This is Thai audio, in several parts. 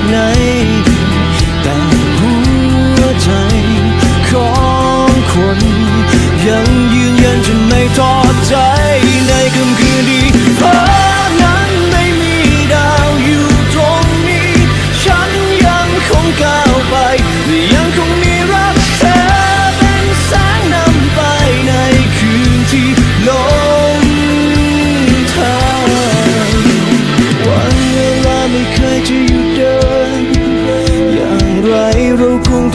ดไหน แต่หัวใจของคนยังยืนยันจะไม่ท้อใจในค่ำคืนที่ฟ้านั้นไม่มีดาวอยู่ตรงนี้ ฉันยังคงก้าวไปและยังคงมีรักเธอเป็นแสงนำไปในคืนที่ลงทางวันเวลาไม่เคยจะหยุ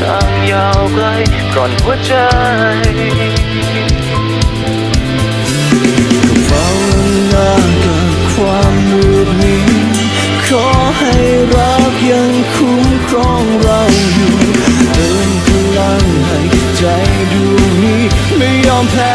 ทางยาวไกลกร่อนหัวใจภาหนากับความมืดมิดขอให้รักยังคุ้มครองเราอยู่เติมพลังให้ใจดวงนี้ไม่ยอมแพ้